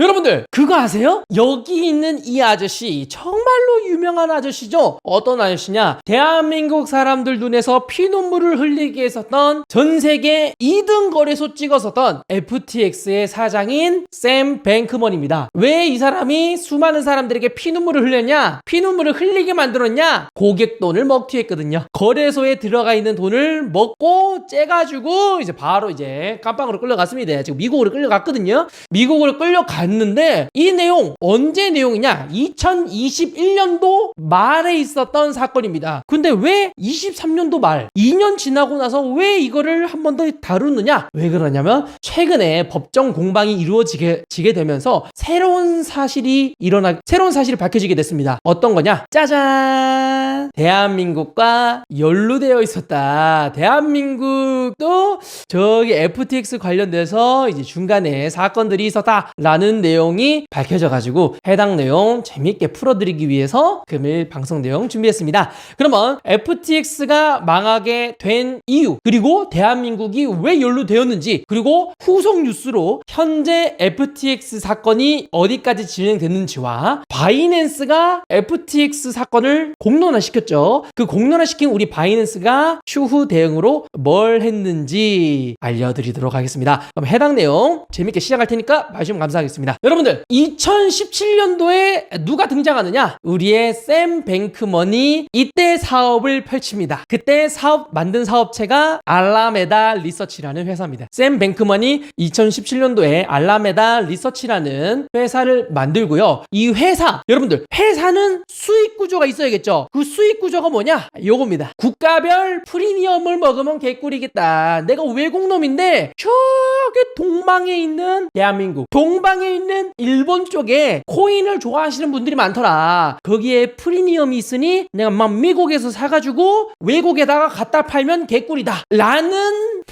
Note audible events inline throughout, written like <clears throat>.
여러분들 그거 아세요? 여기 있는 이 아저씨 정말로 유명한 아저씨죠? 어떤 아저씨냐? 대한민국 사람들 눈에서 피눈물을 흘리게 했었던 전 세계 2등 거래소 찍었었던 FTX의 사장인 샘 뱅크먼입니다. 왜 이 사람이 수많은 사람들에게 피눈물을 흘렸냐? 피눈물을 흘리게 만들었냐? 고객 돈을 먹튀 했거든요. 거래소에 들어가 있는 돈을 먹고 째가지고 이제 바로 이제 깜빵으로 끌려갔습니다. 지금 미국으로 끌려갔거든요. 미국으로 끌려 갔는데 이 내용 언제 내용이냐? 2021년도 말에 있었던 사건입니다. 근데 왜 23년도 말 2년 지나고 나서 왜 이거를 한 번 더 다루느냐? 왜 그러냐면 최근에 법정 공방이 이루어지게 지게 되면서 새로운 사실이 일어나 새로운 사실이 밝혀지게 됐습니다. 어떤 거냐? 짜잔! 대한민국과 연루되어 있었다. 대한민국도 저기 FTX 관련돼서 이제 중간에 사건들이 있었다라는 내용이 밝혀져 가지고 해당 내용 재밌게 풀어드리기 위해서 금일 방송 내용 준비했습니다. 그러면 FTX가 망하게 된 이유 그리고 대한민국이 왜 연루되었는지 그리고 후속 뉴스로 현재 FTX 사건이 어디까지 진행됐는지와 바이낸스가 FTX 사건을 공론화시켰죠. 그 공론화시킨 우리 바이낸스가 추후 대응으로 뭘 했는지 알려드리도록 하겠습니다. 그럼 해당 내용 재밌게 시작할 테니까 봐주시면 감사하겠습니다. 여러분들 2017년도에 누가 등장하느냐? 우리의 샘 뱅크먼이 이때 사업을 펼칩니다. 그때 사업 만든 사업체가 알라메다 리서치라는 회사입니다. 샘 뱅크먼이 2017년도에 알라메다 리서치라는 회사를 만들고요. 이 회사 여러분들 회사는 수익 구조가 있어야겠죠. 그 수익 구조가 뭐냐? 요겁니다. 국가별 프리미엄을 먹으면 개꿀이겠다. 내가 외국 놈인데 저기 동방에 있는 대한민국, 동방에 있는 일본 쪽에 코인을 좋아하시는 분들이 많더라. 거기에 프리미엄이 있으니 내가 막 미국에서 사가지고 외국에다가 갖다 팔면 개꿀이다. 라는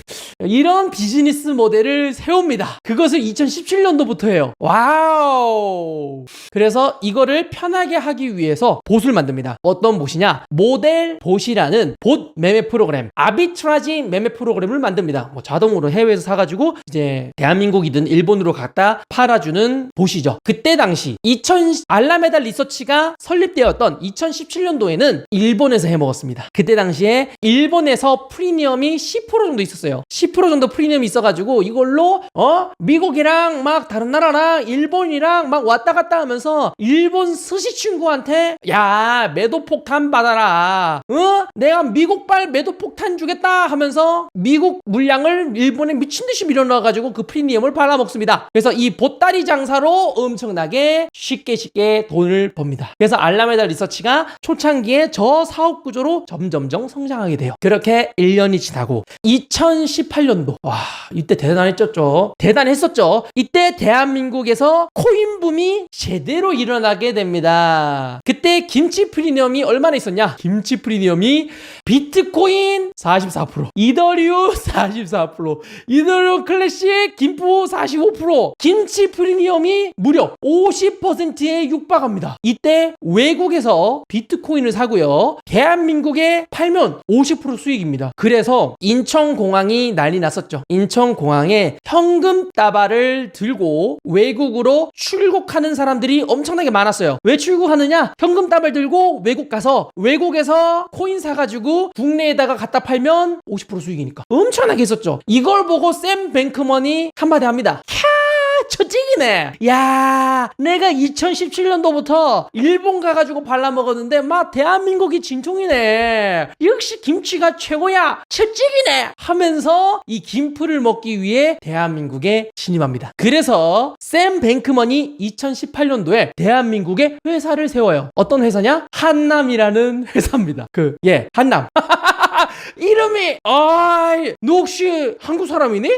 이런 비즈니스 모델을 세웁니다. 그것을 2017년도부터 해요. 와우. 그래서 이거를 편하게 하기 위해서 봇을 만듭니다. 어떤 봇이냐? 모델 봇이라는 봇 매매 프로그램, 아비트라지 매매 프로그램을 만듭니다. 뭐 자동으로 해외에서 사가지고 이제 대한민국이든 일본으로 갖다 팔아주 는 봇이죠. 그때 당시 2000 알라메다 리서치가 설립되었던 2017년도에는 일본에서 해먹었습니다. 그때 당시에 일본에서 프리미엄이 10% 정도 있었어요. 10% 정도 프리미엄이 있어가지고 이걸로 어 미국이랑 막 다른 나라랑 일본이랑 막 왔다 갔다 하면서 일본 스시 친구한테 야 매도 폭탄 받아라. 어 내가 미국발 매도 폭탄 주겠다 하면서 미국 물량을 일본에 미친 듯이 밀어넣어가지고 그 프리미엄을 팔아먹습니다. 그래서 이 보따리 장사로 엄청나게 쉽게 쉽게 돈을 법니다. 그래서 알라메다 리서치가 초창기에 저 사업 구조로 점점점 성장하게 돼요. 그렇게 1년이 지나고 2018년도 와 이때 대단했었죠. 대단했었죠. 이때 대한민국에서 코인 붐이 제대로 일어나게 됩니다. 그때 김치 프리미엄이 얼마나 있었냐? 김치 프리미엄이 비트코인 44%, 이더리움 44%, 이더리움 클래식 김포 45%, 김치 프리미엄 이 무려 50%에 육박합니다. 이때 외국에서 비트코인을 사고요. 대한민국에 팔면 50% 수익입니다. 그래서 인천공항이 난리 났었죠. 인천공항에 현금 따발을 들고 외국으로 출국하는 사람들이 엄청나게 많았어요. 왜 출국하느냐? 현금 따발 들고 외국 가서 외국에서 코인 사가지고 국내에다가 갖다 팔면 50% 수익이니까. 엄청나게 했었죠. 이걸 보고 샘 뱅크먼이 한마디 합니다. 찡이네. 야, 내가 2017년도부터 일본 가가지고 발라먹었는데, 막 대한민국이 진통이네. 역시 김치가 최고야. 저 찡이네. 하면서 이 김프를 먹기 위해 대한민국에 진입합니다. 그래서 샘 뱅크먼이 2018년도에 대한민국에 회사를 세워요. 어떤 회사냐? 한남이라는 회사입니다. 그, 예, 한남. <laughs> <laughs> 이름이 아이 너 혹시 한국 사람이니?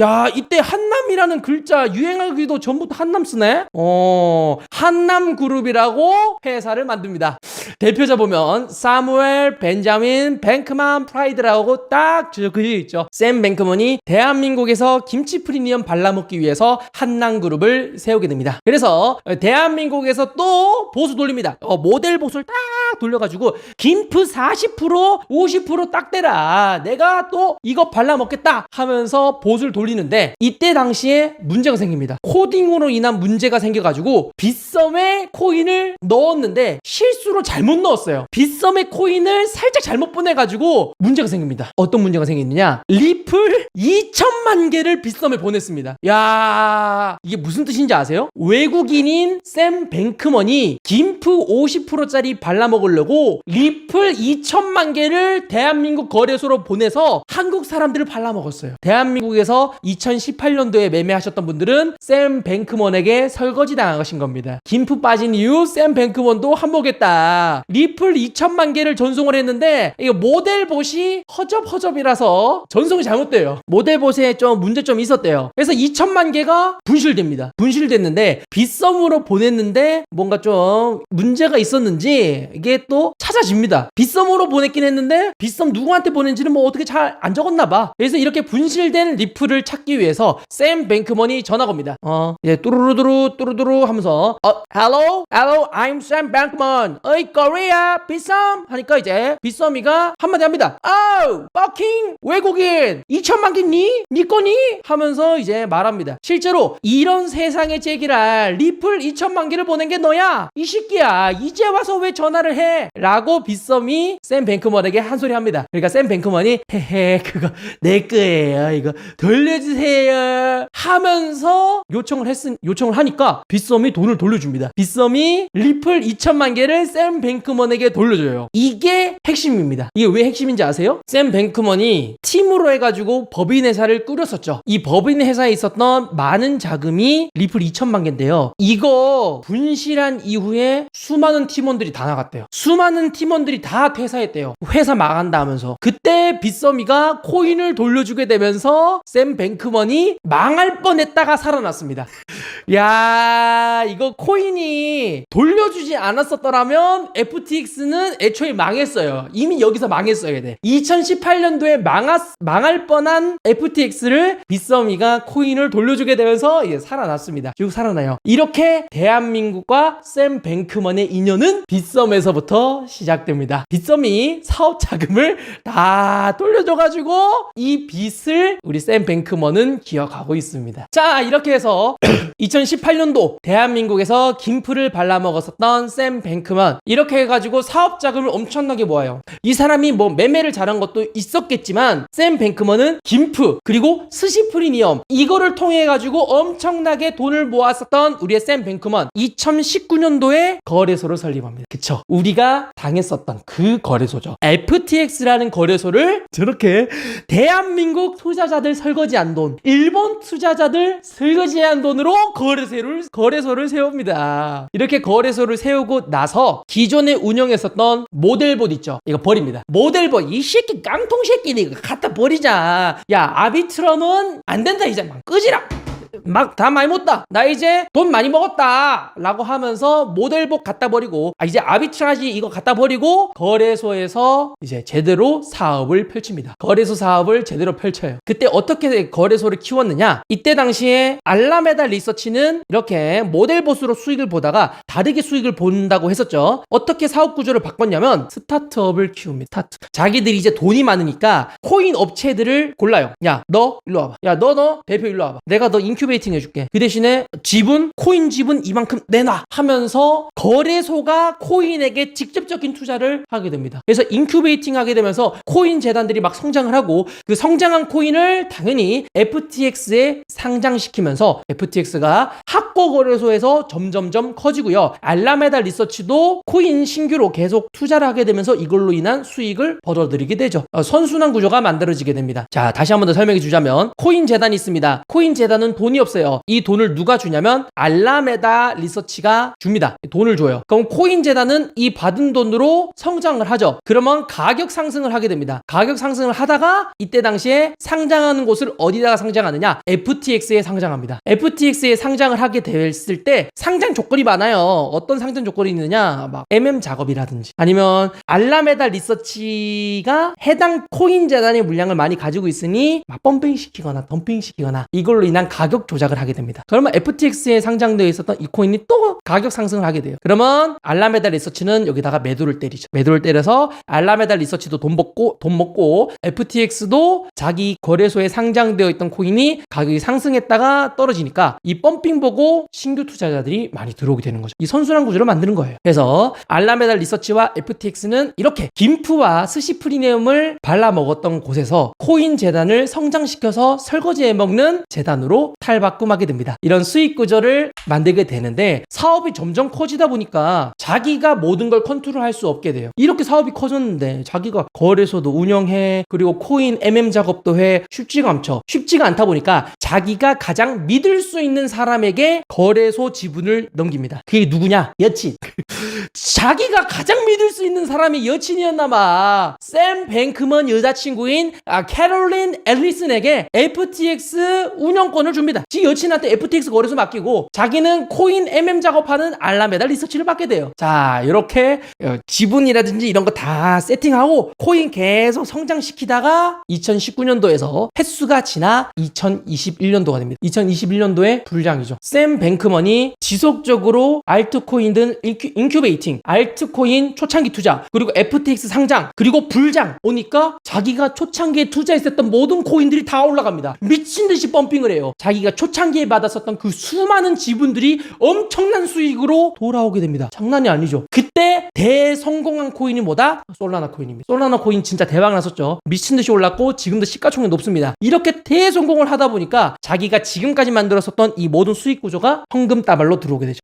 야 이때 한남이라는 글자 유행하기도 전부터 한남 쓰네 어 한남 그룹이라고 회사를 만듭니다 대표자 보면 사무엘 벤자민 뱅크만 프라이드라고 딱 적혀져 있죠. 샘 뱅크먼이 대한민국에서 김치 프리미엄 발라먹기 위해서 한남 그룹을 세우게 됩니다. 그래서 대한민국에서 또 보수 돌립니다. 어, 모델 보수를 딱딱 돌려가지고 김프 40% 50%딱 대라. 내가 또 이거 발라먹겠다 하면서 봇을 돌리는데 이때 당시에 문제가 생깁니다. 코딩으로 인한 문제가 생겨가지고 빗썸에 코인을 넣었는데 실수로 잘못 넣었어요 빗썸에 코인을 살짝 잘못 보내가지고 문제가 생깁니다 어떤 문제가 생겼느냐 리플 2천만 개를 빗썸에 보냈습니다 야 이게 무슨 뜻인지 아세요? 외국인인 샘 뱅크먼이 김프 50%짜리 발라먹으려고 리플 2천만 개를 대한민국 거래소로 보내서 한국 사람들을 발라먹었어요. 대한민국에서 2018년도에 매매하셨던 분들은 샘 뱅크먼에게 설거지 당하신 겁니다. 김프 빠진 이후 샘 뱅크먼도 한몫했다. 리플 2천만 개를 전송을 했는데 이거 모델봇이 허접허접이라서 전송이 잘못돼요. 모델봇에 좀 문제점이 있었대요. 그래서 2천만 개가 분실됩니다. 분실됐는데 빗썸으로 보냈는데 뭔가 좀 문제가 있었는지 이게 또 찾아집니다. 빗썸으로 보냈긴 했는데 빗썸 누구한테 보낸지는 뭐 어떻게 잘 안 적었나 봐. 그래서 이렇게 분실된 리플을 찾기 위해서 샘 뱅크먼이 전화 겁니다. 어, 이제 뚜루루뚜루 뚜루뚜루 하면서 어, hello, hello, I'm Sam Bankman. 어이, 코리아, 빗썸 하니까 이제 빗썸이가 한마디 합니다. Oh, fucking 외국인 2천만 개니? 니 거니? 하면서 이제 말합니다. 실제로 이런 세상에 제기랄 리플 2천만 개를 보낸 게 너야? 이 새끼야 이제 와서 왜 전화를 해? 라고 빗썸이 샘 뱅크먼에게 한 소리 합니다. 그러니까 샘 뱅크먼이 헤헤 그거 내 거예요 이거 돌려주세요 하면서 요청을 했 요청을 하니까 빗썸이 돈을 돌려줍니다. 빗썸이 리플 2천만 개를 샘 뱅크먼에게 돌려줘요. 이게 핵심입니다. 이게 왜 핵심인지 아세요? 샘 뱅크먼이 팀으로 해가지고 법인 회사를 꾸렸었죠. 이 법인 회사에 있었던 많은 자금이 리플 2천만 개인데요. 이거 분실한 이후에 수많은 팀원들이 다 나갔대요. 수많은 팀원들이 다 퇴사했대요. 회사 망한다 하면서. 그때 빗썸이가 코인을 돌려주게 되면서 샘 뱅크먼이 망할 뻔했다가 살아났습니다. <laughs> 야 이거 코인이 돌려주지 않았었더라면 FTX는 애초에 망했어요. 이미 여기서 망했어야 돼. 2018년도에 망하, 망할 뻔한 FTX를 빗썸이가 코인을 돌려주게 되면서 이제 살아났습니다. 쭉 살아나요. 이렇게 대한민국과 샘 뱅크먼의 인연은 빗썸에서부터 시작 됩니다. 빗썸이 사업 자금을 다 돌려줘가지고 이 빚을 우리 샘 뱅크먼은 기억하고 있습니다. 자 이렇게 해서 <clears throat> 2018년도 대한민국에서 김프를 발라먹었었던 샘 뱅크먼 이렇게 해가지고 사업 자금을 엄청나게 모아요. 이 사람이 뭐 매매를 잘한 것도 있었겠지만 샘 뱅크먼은 김프 그리고 스시 프리미엄 이거를 통해 가지고 엄청나게 돈을 모았었던 우리의 샘 뱅크먼 2019년도에 거래소를 설립합니다. 그쵸? 우리가 당했었던 그 거래소죠. FTX라는 거래소를 저렇게 대한민국 투자자들 설거지한 돈, 일본 투자자들 설거지한 돈으로 거래소를 거래소를 세웁니다. 이렇게 거래소를 세우고 나서 기존에 운영했었던 모델봇 있죠. 이거 버립니다. 모델봇 이 새끼 깡통 새끼니 이거 갖다 버리자. 야 아비트럼은 안 된다 이제 막 끄지라. 막 다 많이 못다. 나 이제 돈 많이 먹었다. 라고 하면서 모델복 갖다 버리고, 아, 이제 아비트라지 이거 갖다 버리고, 거래소에서 이제 제대로 사업을 펼칩니다. 거래소 사업을 제대로 펼쳐요. 그때 어떻게 거래소를 키웠느냐? 이때 당시에 알라메다 리서치는 이렇게 모델봇으로 수익을 보다가 다르게 수익을 본다고 했었죠. 어떻게 사업 구조를 바꿨냐면, 스타트업을 키웁니다. 스타트. 자기들이 이제 돈이 많으니까 코인 업체들을 골라요. 야, 너 일로 와봐. 야, 너, 너 대표 일로 와봐. 내가 너 인큐 베이팅 해줄게. 그 대신에 지분, 코인 지분 이만큼 내놔 하면서 거래소가 코인에게 직접적인 투자를 하게 됩니다. 그래서 인큐베이팅 하게 되면서 코인 재단들이 막 성장을 하고 그 성장한 코인을 당연히 FTX에 상장시키면서 FTX가 학고 거래소에서 점점점 커지고요. 알라메다 리서치도 코인 신규로 계속 투자를 하게 되면서 이걸로 인한 수익을 벌어들이게 되죠. 어, 선순환 구조가 만들어지게 됩니다. 자, 다시 한 번 더 설명해 주자면 코인 재단이 있습니다. 코인 재단은 돈이 없어요. 이 돈을 누가 주냐면 알라메다 리서치가 줍니다. 돈을 줘요. 그럼 코인 재단은 이 받은 돈으로 성장을 하죠. 그러면 가격 상승을 하게 됩니다. 가격 상승을 하다가 이때 당시에 상장하는 곳을 어디다가 상장하느냐? FTX에 상장합니다. FTX에 상장을 하게 됐을 때 상장 조건이 많아요. 어떤 상장 조건이 있느냐? 막 MM 작업이라든지 아니면 알라메다 리서치가 해당 코인 재단의 물량을 많이 가지고 있으니 막 펌핑 시키거나 덤핑 시키거나 이걸로 인한 가격 조작을 하게 됩니다. 그러면 FTX에 상장되어 있었던 이 코인이 또 가격 상승을 하게 돼요. 그러면 알라메다 리서치는 여기다가 매도를 때리죠. 매도를 때려서 알라메다 리서치도 돈 먹고 돈 먹고 FTX도 자기 거래소에 상장되어 있던 코인이 가격이 상승했다가 떨어지니까 이 펌핑 보고 신규 투자자들이 많이 들어오게 되는 거죠. 이 선순환 구조를 만드는 거예요. 그래서 알라메다 리서치와 FTX는 이렇게 김프와 스시프리네움을 발라 먹었던 곳에서 코인 재단을 성장시켜서 설거지해 먹는 재단으로 탈바꿈하게 됩니다. 이런 수익 구조를 만들게 되는데 사업 이 점점 커지다 보니까 자기가 모든 걸 컨트롤할 수 없게 돼요. 이렇게 사업이 커졌는데 자기가 거래소도 운영해 그리고 코인 MM 작업도 해 쉽지가 않죠. 쉽지가 않다 보니까 자기가 가장 믿을 수 있는 사람에게 거래소 지분을 넘깁니다. 그게 누구냐? 여친. <laughs> 자기가 가장 믿을 수 있는 사람이 여친이었나봐. 샘 뱅크먼 여자친구인 아, 캐롤린 앨리슨에게 FTX 운영권을 줍니다. 지 여친한테 FTX 거래소 맡기고 자기는 코인 MM 작업 하는 알라메다 리서치를 받게 돼요. 자, 이렇게 어, 지분이라든지 이런 거 다 세팅하고 코인 계속 성장시키다가 2019년도에서 횟수가 지나 2021년도가 됩니다. 2021년도에 불량이죠. 샘 뱅크먼이 지속적으로 알트코인 등 인큐, 인큐 베이팅, 알트코인 초창기 투자, 그리고 FTX 상장, 그리고 불장 오니까 자기가 초창기에 투자했었던 모든 코인들이 다 올라갑니다. 미친 듯이 펌핑을 해요. 자기가 초창기에 받았었던 그 수많은 지분들이 엄청난 수익으로 돌아오게 됩니다. 장난이 아니죠. 그 때 대성공한 코인이 뭐다? 솔라나 코인입니다. 솔라나 코인 진짜 대박 났었죠. 미친 듯이 올랐고 지금도 시가총액 높습니다. 이렇게 대성공을 하다 보니까 자기가 지금까지 만들었었던 이 모든 수익 구조가 현금 따발로 들어오게 되죠.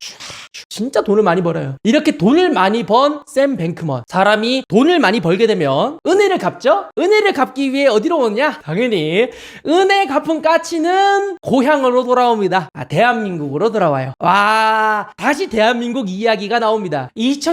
진짜 돈을 많이 벌어요. 이렇게 돈을 많이 번 샘 뱅크먼. 사람이 돈을 많이 벌게 되면 은혜를 갚죠? 은혜를 갚기 위해 어디로 오느냐? 당연히 은혜 갚은 까치는 고향으로 돌아옵니다. 아, 대한민국으로 돌아와요. 와, 다시 대한민국 이야기가 나옵니다.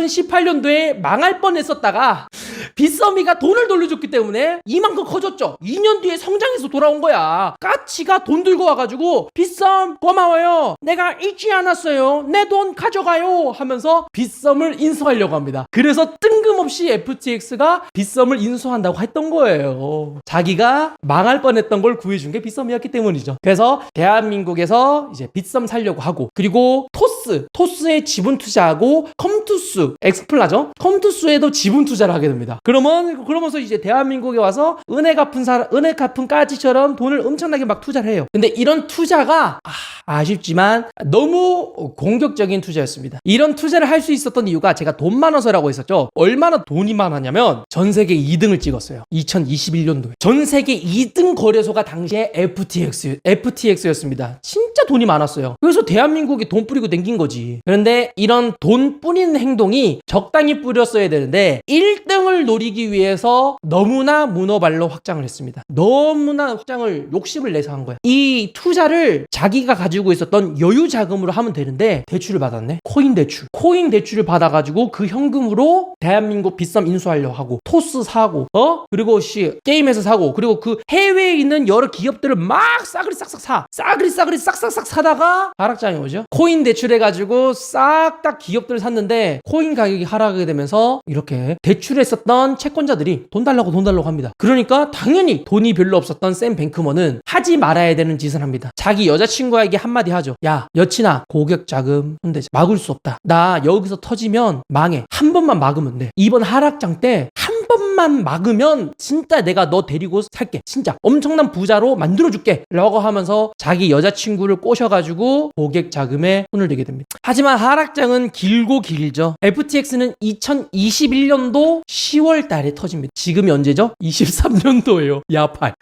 2018년도에 망할 뻔 했었다가 빗썸이가 돈을 돌려줬기 때문에 이만큼 커졌죠. 2년 뒤에 성장해서 돌아온 거야. 까치가 돈 들고 와가지고 빗썸 고마워요. 내가 잊지 않았어요. 내 돈 가져가요. 하면서 빗썸을 인수하려고 합니다. 그래서 뜬금없이 FTX가 빗썸을 인수한다고 했던 거예요. 자기가 망할 뻔했던 걸 구해준 게 빗썸이었기 때문이죠. 그래서 대한민국에서 이제 빗썸 살려고 하고 그리고 토스, 토스에 지분 투자하고 컴투스, 엑스플라죠. 컴투스에도 지분 투자를 하게 됩니다. 그러면 그러면서 이제 대한민국에 와서 은혜 갚은 사람, 은혜 갚은 까지처럼 돈을 엄청나게 막 투자를 해요. 근데 이런 투자가 아, 아쉽지만 너무 공격적인 투자였습니다. 이런 투자를 할 수 있었던 이유가 제가 돈 많아서라고 했었죠. 얼마나 돈이 많았냐면 전 세계 2등을 찍었어요. 2021년도에. 전 세계 2등 거래소가 당시에 FTX, FTX였습니다. 진짜 돈이 많았어요. 그래서 대한민국이 돈 뿌리고 댕긴 거지. 그런데 이런 돈 뿌리는 행동이 적당히 뿌렸어야 되는데 1등을 노리기 위해서 너무나 문어발로 확장을 했습니다. 너무나 확장을 욕심을 내서 한 거야. 이 투자를 자기가 가지고 있었던 여유 자금으로 하면 되는데 대출을 받았네. 코인 대출. 코인 대출을 받아가지고 그 현금으로 대한민국 빗썸 인수하려고 하고 토스 사고 어 그리고 씨 게임에서 사고 그리고 그 해외에 있는 여러 기업들을 막 싸그리 싹싹 사 싸그리 싸그리 싹싹싹 사다가 하락장이 오죠. 코인 대출해가지고 싹다 기업들을 샀는데 코인 가격이 하락하게 되면서 이렇게 대출했었던 채권자들이 돈 달라고 돈 달라고 합니다. 그러니까 당연히 돈이 별로 없었던 샘 뱅크먼은 하지 말아야 되는 짓을 합니다. 자기 여자친구에게 한 마디 하죠. 야 여친아 고객 자금 손대지 막을 수 없다. 나 여기서 터지면 망해. 한 번만 막으면 돼. 이번 하락장 때 한 번만 막으면 진짜 내가 너 데리고 살게. 진짜 엄청난 부자로 만들어줄게. 라고 하면서 자기 여자친구를 꼬셔가지고 고객 자금에 손을 대게 됩니다. 하지만 하락장은 길고 길죠. FTX는 2021년도 10월 달에 터집니다. 지금이 언제죠? 23년도예요. 야팔.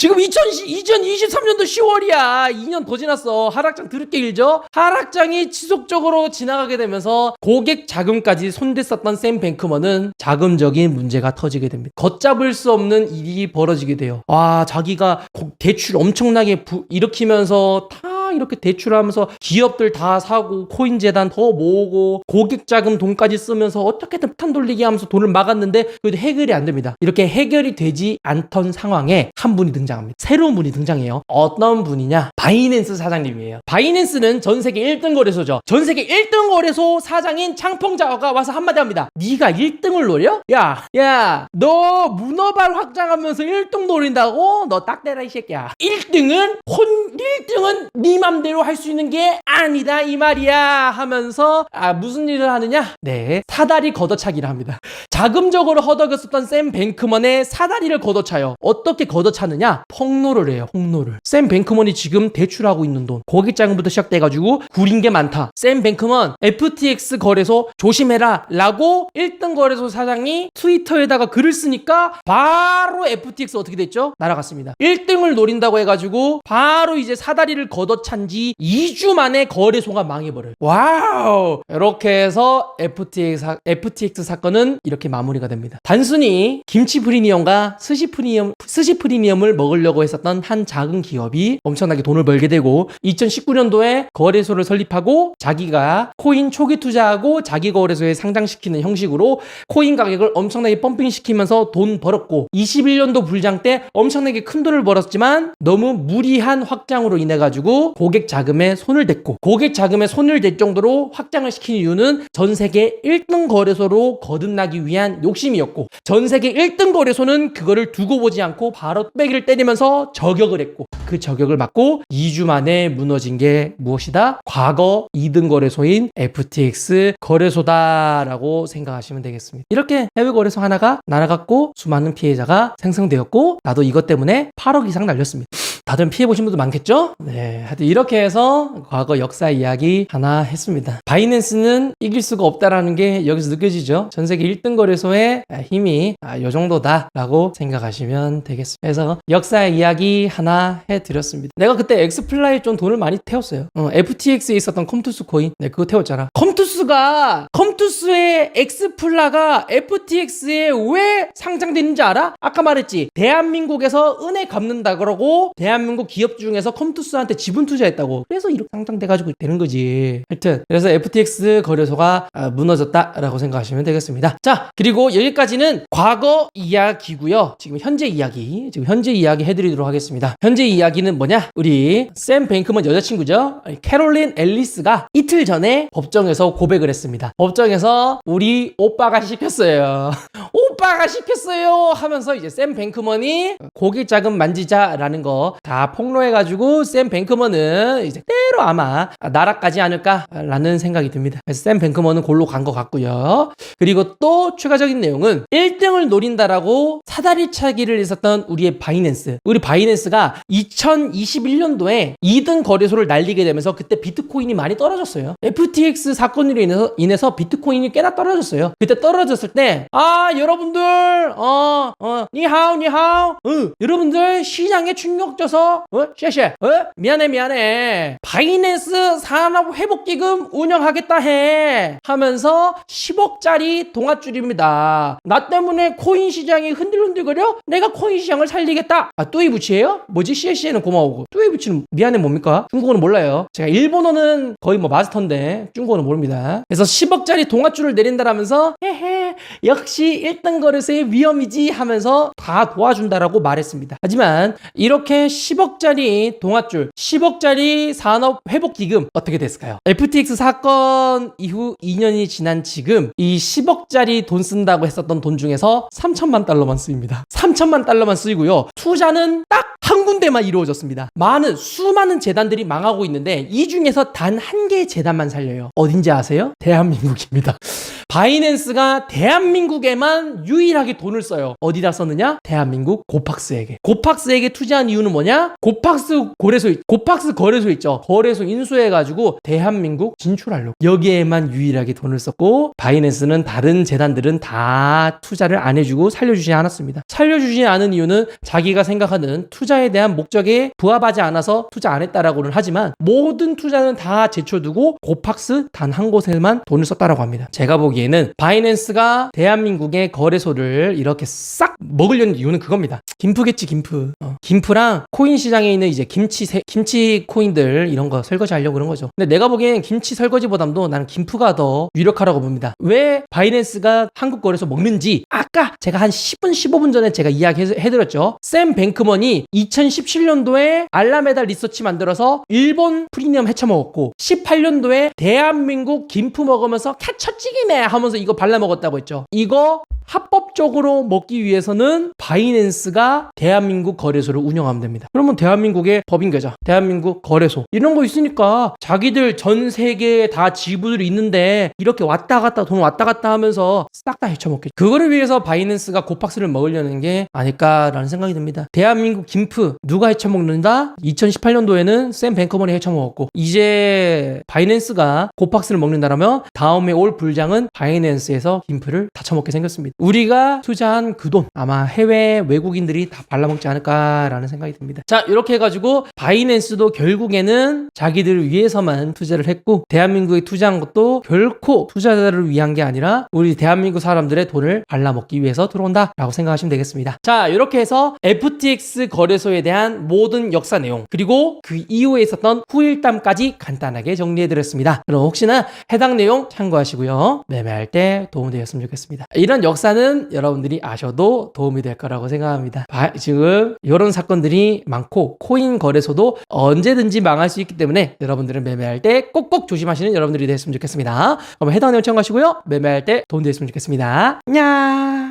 지금 2020, 2023년도 10월이야. 2년 더 지났어. 하락장 드럽게 길죠? 하락장이 지속적으로 지나가게 되면서 고객 자금까지 손댔었던 샘 뱅크먼은 자금적인 문제가 터지게 됩니다. 걷잡을 수 없는 일이 벌어지게 돼요. 와, 자기가 고- 대출 엄청나게 부- 일으키면서 다 이렇게 대출하면서 기업들 다 사고 코인 재단 더 모으고 고객 자금 돈까지 쓰면서 어떻게든 탄 돌리기 하면서 돈을 막았는데 그래도 해결이 안 됩니다. 이렇게 해결이 되지 않던 상황에 한 분이 등장합니다. 새로운 분이 등장해요. 어떤 분이냐? 바이낸스 사장님이에요. 바이낸스는 전 세계 1등 거래소죠. 전 세계 1등 거래소 사장인 창펑자가 와서 한마디 합니다. 네가 1등을 노려? 야, 야, 너 문어발 확장하면서 1등 노린다고? 너 딱 대라 이 새끼야. 1등은 혼 1등은 네 맘대로 할 수 있는 게 아니다 이 말이야 하면서 아 무슨 일을 하느냐? 네 사다리 걷어차기를 합니다. 자금적으로 허덕였었던 샘 뱅크먼의 사다리를 걷어차요. 어떻게 걷어차느냐? 폭로를 해요. 폭로를. 샘 뱅크먼이 지금 대출하고 있는 돈 고객 자금부터 시작돼가지고 구린 게 많다. 샘 뱅크먼 FTX 거래소 조심해라 라고 1등 거래소 사장이 트위터에다가 글을 쓰니까 바로 FTX 어떻게 됐죠? 날아갔습니다. 1등을 노린다고 해가지고 바로 이제 사다리를 걷어 찬지 2주 만에 거래소가 망해버려요. 와우! 이렇게 해서 FTX, 사, FTX 사건은 이렇게 마무리가 됩니다. 단순히 김치 프리미엄과 스시 프리미엄, 스시 프리미엄을 먹으려고 했었던 한 작은 기업이 엄청나게 돈을 벌게 되고 2019년도에 거래소를 설립하고 자기가 코인 초기 투자하고 자기 거래소에 상장시키는 형식으로 코인 가격을 엄청나게 펌핑시키면서 돈 벌었고 21년도 불장 때 엄청나게 큰 돈을 벌었지만 너무 무리한 확장으로 인해 가지고 고객 자금에 손을 댔고 고객 자금에 손을 댈 정도로 확장을 시킨 이유는 전 세계 1등 거래소로 거듭나기 위한 욕심이었고 전 세계 1등 거래소는 그거를 두고 보지 않고 바로 빼기를 때리면서 저격을 했고 그 저격을 맞고 2주 만에 무너진 게 무엇이다? 과거 2등 거래소인 FTX 거래소다라고 생각하시면 되겠습니다. 이렇게 해외 거래소 하나가 날아갔고 수많은 피해자가 생성되었고 나도 이것 때문에 8억 이상 날렸습니다. 다들 피해 보신 분도 많겠죠? 네. 하여튼 이렇게 해서 과거 역사 이야기 하나 했습니다. 바이낸스는 이길 수가 없다라는 게 여기서 느껴지죠? 전 세계 1등 거래소의 힘이 아, 요 정도다라고 생각하시면 되겠습니다. 그래서 역사 이야기 하나 해드렸습니다. 내가 그때 엑스플라에 좀 돈을 많이 태웠어요. 어, FTX에 있었던 컴투스 코인. 네, 그거 태웠잖아. 컴투스가, 컴투스의 엑스플라가 FTX에 왜 상장되는지 알아? 아까 말했지. 대한민국에서 은혜 갚는다 그러고, 대한 민국 기업 중에서 컴투스한테 지분 투자했다고. 그래서 이렇게 상장돼가지고 되는 거지. 하여튼, 그래서 FTX 거래소가 아, 무너졌다라고 생각하시면 되겠습니다. 자, 그리고 여기까지는 과거 이야기고요. 지금 현재 이야기, 지금 현재 이야기 해드리도록 하겠습니다. 현재 이야기는 뭐냐? 우리 샘 뱅크먼 여자친구죠. 캐롤린 앨리스가 이틀 전에 법정에서 고백을 했습니다. 법정에서 우리 오빠가 시켰어요. <laughs> 오빠가 시켰어요 하면서 이제 샘 뱅크먼이 고객 자금 만지자라는 거다 폭로해가지고 샘 뱅크먼은 이제 때로 아마 나락가지 않을까라는 생각이 듭니다. 그래서 샘 뱅크먼은 골로 간 것 같고요. 그리고 또 추가적인 내용은 1등을 노린다라고 사다리 차기를 했었던 우리의 바이낸스. 우리 바이낸스가 2021년도에 2등 거래소를 날리게 되면서 그때 비트코인이 많이 떨어졌어요. FTX 사건으로 인해서, 인해서 비트코인이 꽤나 떨어졌어요. 그때 떨어졌을 때, 아, 여러분들, 어, 어, 니하오, 니하오, 어, 여러분들 시장에 충격 줘서, 어, 쉐쉐, 어, 미안해, 미안해. 바이낸스 산업회복기금 운영하겠다 해. 하면서 10억짜리 동아줄입니다. 나 때문에 코인 시장이 흔들흔들거려? 내가 코인 시장을 살리겠다. 아, 뚜이 부치예요? 뭐지? CSC는 고마우고. 뚜이 부치는 미안해 뭡니까? 중국어는 몰라요. 제가 일본어는 거의 뭐 마스터인데 중국어는 모릅니다. 그래서 10억짜리 동아줄을 내린다라면서 헤헤 역시 1등 거래소의 위험이지 하면서 다 도와준다라고 말했습니다. 하지만 이렇게 10억짜리 동아줄, 10억짜리 산업 회복 기금 어떻게 됐을까요? FTX 사건 이후 2년이 지난 지금 이 10억짜리 돈 쓴다고 했었던 돈 중에서 3천만 달러만 쓰입니다. 3천만 달러만 쓰이고요. 투자는 딱 한 군데만 이루어졌습니다. 많은 수많은 재단들이 망하고 있는데 이 중에서 단 한 개의 재단만 살려요. 어딘지 아세요? 대한민국입니다. 바이낸스가 대한민국에만 유일하게 돈을 써요. 어디다 썼느냐? 대한민국 고팍스에게. 고팍스에게 투자한 이유는 뭐냐? 고팍스 거래소, 고팍스 거래소 있죠. 거래소 인수해가지고 대한민국 진출하려고. 여기에만 유일하게 돈을 썼고, 바이낸스는 다른 재단들은 다 투자를 안 해주고 살려주지 않았습니다. 살려주지 않은 이유는 자기가 생각하는 투자에 대한 목적에 부합하지 않아서 투자 안 했다라고는 하지만 모든 투자는 다 제쳐두고 고팍스 단 한 곳에만 돈을 썼다라고 합니다. 제가 보기에 는 바이낸스가 대한민국의 거래소를 이렇게 싹 먹으려는 이유는 그겁니다. 김프겠지 김프. 어. 김프랑 코인 시장에 있는 이제 김치 세- 김치 코인들 이런 거 설거지 하려고 그런 거죠. 근데 내가 보기엔 김치 설거지보담도 나는 김프가 더 유력하다고 봅니다. 왜 바이낸스가 한국 거래소 먹는지 아까 제가 한 10분 15분 전에 제가 이야기해드렸죠. 샘 뱅크먼이 2017년도에 알라메다 리서치 만들어서 일본 프리미엄 헤쳐먹었고 18년도에 대한민국 김프 먹으면서 캐쳐찌기네 하면서 이거 발라먹었다고 했죠. 이거 합법적으로 먹기 위해서는 바이낸스가 대한민국 거래소를 운영하면 됩니다. 그러면 대한민국의 법인 계좌, 대한민국 거래소 이런 거 있으니까 자기들 전 세계에 다 지부들이 있는데 이렇게 왔다 갔다 돈 왔다 갔다 하면서 싹 다 헤쳐먹겠죠. 그거를 위해서 바이낸스가 고팍스를 먹으려는 게 아닐까라는 생각이 듭니다. 대한민국 김프 누가 헤쳐먹는다? 2018년도에는 샘 뱅커먼이 헤쳐먹었고 이제 바이낸스가 고팍스를 먹는다라면 다음에 올 불장은 바이낸스에서 김프를 다 처먹게 생겼습니다. 우리가 투자한 그 돈 아마 해외 외국인들이 다 발라먹지 않을까라는 생각이 듭니다. 자 이렇게 해가지고 바이낸스도 결국에는 자기들을 위해서만 투자를 했고 대한민국에 투자한 것도 결코 투자자를 위한 게 아니라 우리 대한민국 사람들의 돈을 발라먹기 위해서 들어온다라고 생각하시면 되겠습니다. 자 이렇게 해서 FTX 거래소에 대한 모든 역사 내용 그리고 그 이후에 있었던 후일담까지 간단하게 정리해드렸습니다. 그럼 혹시나 해당 내용 참고하시고요. 매매할 때 도움되었으면 좋겠습니다. 이런 역사 는 여러분들이 아셔도 도움이 될 거라고 생각합니다. 바- 지금 이런 사건들이 많고 코인 거래소도 언제든지 망할 수 있기 때문에 여러분들은 매매할 때 꼭꼭 조심하시는 여러분들이 됐으면 좋겠습니다. 그럼 해당 내용 참고하시고요. 매매할 때 도움되었으면 좋겠습니다. 냐